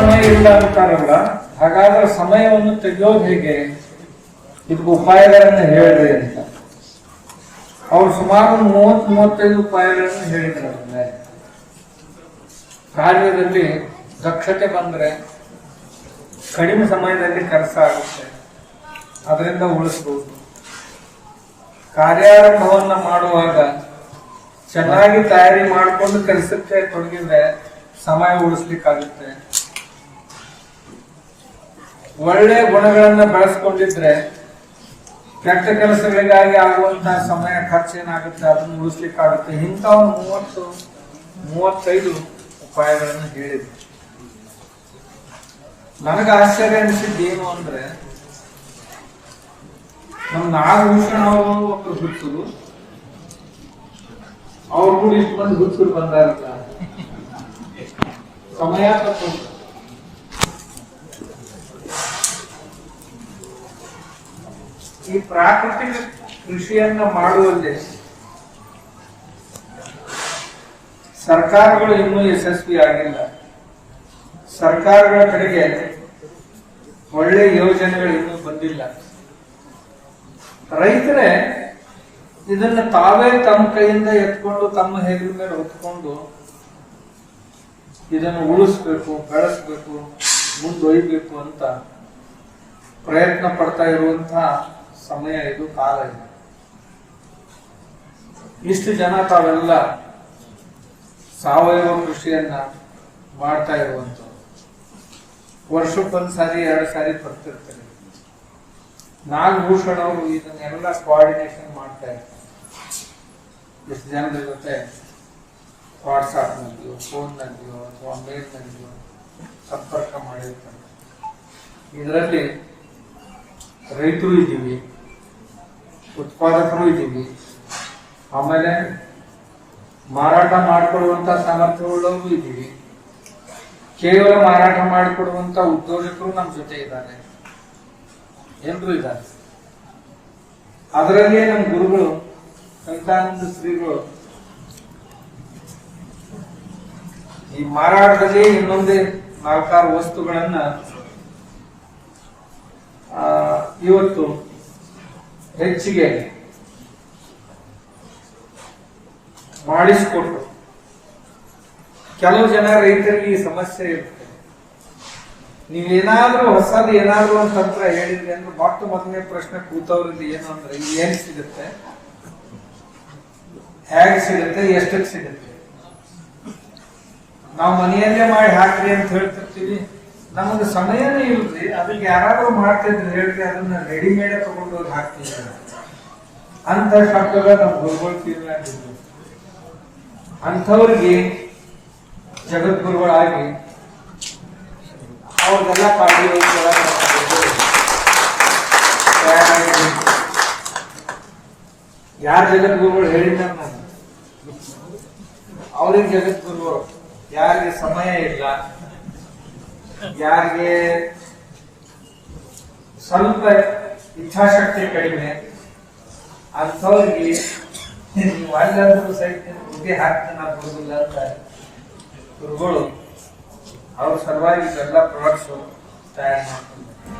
ಸಮಯ ಇಲ್ಲ ಅಂತಾರಲ್ಲ ಹಾಗಾದ್ರೆ ಸಮಯವನ್ನು ತೆಗೆಯೋದು ಹೇಗೆ? ಇದಕ್ಕೆ ಉಪಾಯಗಳನ್ನು ಹೇಳಿದೆ ಅಂತ. ಅವ್ರು ಸುಮಾರು ಮೂವತ್ ಮೂವತ್ತೈದು ಉಪಾಯಗಳನ್ನು ಹೇಳಿದ್ರು ಕಾರ್ಯದಲ್ಲಿ ದಕ್ಷತೆ ಬಂದ್ರೆ ಕಡಿಮೆ ಸಮಯದಲ್ಲಿ ಕೆಲಸ ಆಗುತ್ತೆ. ಅದರಿಂದ ಉಳಿಸ್ಬೋದು. ಕಾರ್ಯಾರಂಭವನ್ನ ಮಾಡುವಾಗ ಚೆನ್ನಾಗಿ ತಯಾರಿ ಮಾಡಿಕೊಂಡು ಕೆಲಸಕ್ಕೆ ತೊಡಗಿದ್ರೆ ಸಮಯ ಉಳಿಸ್ಲಿಕ್ಕಾಗುತ್ತೆ. ಒಳ್ಳೆ ಗುಣಗಳನ್ನ ಬೆಳೆಸ್ಕೊಂಡಿದ್ರೆ ಕೆಟ್ಟ ಕೆಲಸಗಳಿಗಾಗಿ ಆಗುವಂತಹ ಸಮಯ ಖರ್ಚೇನಾಗುತ್ತೆ ಅದನ್ನು ಉಳಿಸ್ಲಿಕ್ಕಾಗುತ್ತೆ. ಆಗುತ್ತೆ ಒಂದು ಮೂವತ್ತು, ಮೂವತ್ತೈದು ಉಪಾಯಗಳನ್ನು ಹೇಳಿದ್ರು. ನನಗೆ ಆಶ್ಚರ್ಯ ಅನಿಸಿದ್ದು ಏನು ಅಂದ್ರೆ ನಮ್ಮ ನಾಗಭೂಷಣ ಅವರು ಒಬ್ಬರು ಹುಚ್ಚರು ಅವ್ರು ಕೂಡ ಇಷ್ಟು ಮಂದಿ ಹುಚ್ಚರು ಬಂದಾರಲ್ಲ. ಸಮಯ ತಪ್ಪು ಈ ಪ್ರಾಕೃತಿಕ ಕೃಷಿಯನ್ನ ಮಾಡುವಲ್ಲಿ ಸರ್ಕಾರಗಳು ಇನ್ನೂ ಯಶಸ್ವಿ ಆಗಿಲ್ಲ ಸರ್ಕಾರಗಳ ಕಡೆಗೆ ಒಳ್ಳೆ ಯೋಜನೆಗಳು ಇನ್ನೂ ಬಂದಿಲ್ಲ. ರೈತರೇ ಇದನ್ನ ತಾವೇ ತಮ್ಮ ಕೈಯಿಂದ ಎತ್ಕೊಂಡು ತಮ್ಮ ಹೆಗಲ ಮೇಲೆ ಹೊತ್ಕೊಂಡು ಇದನ್ನು ಉಳಿಸ್ಬೇಕು, ಬೆಳೆಸ್ಬೇಕು, ಮುಂದೊಯ್ಬೇಕು ಅಂತ ಪ್ರಯತ್ನ ಪಡ್ತಾ ಇರುವಂತಹ ಸಮಯ ಇದು, ಕಾಲ ಇದು. ಇಷ್ಟು ಜನ ತಾವೆಲ್ಲ ಸಾವಯವ ಕೃಷಿಯನ್ನ ಮಾಡ್ತಾ ಇರುವಂತ ವರ್ಷಕ್ಕೊಂದ್ ಸಾರಿ, ಎರಡು ಸಾರಿ ಬರ್ತಿರ್ತಾರೆ. ನಾಗಭೂಷಣ ಅವರು ಇದನ್ನೆಲ್ಲ ಕೋಆರ್ಡಿನೇಷನ್ ಮಾಡ್ತಾ ಇರ್ತಾರೆ. ಎಷ್ಟು ಜನರ ಜೊತೆ ವಾಟ್ಸಾಪ್ನಲ್ಲಿಯೋ ಫೋನ್ ನಲ್ಲಿಯೋ, ಅಥವಾ ಮೇಲ್ ನಲ್ಲಿಯೋ ಸಂಪರ್ಕ ಮಾಡಿರ್ತಾರೆ. ಇದರಲ್ಲಿ ರೈತರು ಇದ್ದೀವಿ, ಉತ್ಪಾದಕರು ಇದ್ದೀವಿ. ಆಮೇಲೆ ಮಾರಾಟ ಮಾಡಿಕೊಡುವಂತ ಸಾಮರ್ಥ್ಯವುಳ್ಳವರು ಇದ್ದೀವಿ. ಕೇವಲ ಮಾರಾಟ ಮಾಡಿಕೊಡುವಂತ ಉದ್ಯೋಗಕರು ನಮ್ಮ ಜೊತೆ ಇದ್ದಾರೆ. ಎಲ್ಲರೂ ಇದ್ದಾರೆ. ಅದರಲ್ಲಿ ನಮ್ಮ ಗುರುಗಳು ಸಂತಾನಂದ ಶ್ರೀಗಳು, ಈ ಮಾರಾಟದಲ್ಲಿ ಇನ್ನೊಂದೇ ನಾಲ್ಕಾರು ವಸ್ತುಗಳನ್ನ ಇವತ್ತು ಹೆಚ್ಚಿಗೆ ಮಾಡಿಸಿಕೊಟ್ಟು ಕೆಲವು ಜನ ರೈತರಿಗೆ ಈ ಸಮಸ್ಯೆ ಇರುತ್ತೆ. ನೀವೇನಾದ್ರೂ ಹೊಸದು ಏನಾದ್ರು ಅಂತ ತಂತ್ರ ಹೇಳಿದ್ರಿ ಅಂದ್ರೆ ಮತ್ತೆ ಮೊದಲನೇ ಪ್ರಶ್ನೆ ಕೂತವ್ರಲ್ಲಿ ಏನು ಅಂದ್ರೆ ಏನ್ ಸಿಗುತ್ತೆ? ಹೇಗೆ ಸಿಗುತ್ತೆ? ಎಷ್ಟಕ್ಕೆ ಸಿಗುತ್ತೆ? ನಾವು ಮನೆಯಲ್ಲೇ ಮಾಡಿ ಹಾಕ್ರಿ ಅಂತ ಹೇಳ್ತಿರ್ತೀವಿ. ನಮಗೆ ಸಮಯನೇ ಇಲ್ರಿ, ಅದಕ್ಕೆ ಯಾರಾದ್ರೂ ಮಾಡ್ತಿದ್ರು ಹೇಳ್ರಿ, ಅದನ್ನ ರೆಡಿಮೇಡ್ ತಗೊಂಡು ಹೋಗಿ ಹಾಕ್ತೀವಿ. ಅಂತ ಶಬ್ದ ನಮ್ಮ ಗುರುಗಳು ಅಂಥವ್ರಿಗೆ ಜಗದ್ಗುರುಗಳಾಗಿ ಅವ್ರಿಗೆಲ್ಲ ಪಾಠ ಯಾರ ಜಗದ್ಗುರುಗಳು ಹೇಳಿದ್ದ ನಾನು ಅವ್ರಿಗೆ ಜಗದ್ಗುರುಗಳು ಯಾರಿಗೆ ಸಮಯ ಇಲ್ಲ ಯಾರಿಗೆ ಸ್ವಲ್ಪ ಇಚ್ಛಾಶಕ್ತಿ ಕಡಿಮೆ, ಅಂಥವ್ರಿಗೆ ನೀವು ಅಲ್ಲಂದ್ರೂ ಸಹಿತ ಬುದ್ಧಿ ಹಾಕ್ತೀನಿ ನಾ ಬಿಡುದಿಲ್ಲ ಅಂತ ಗುರುಗಳು, ಅವ್ರ ಸಲುವಾಗಿ ಎಲ್ಲಾ ಪ್ರಾಡಕ್ಟ್ಸ್ ತಯಾರು ಮಾಡ್ತಾರೆ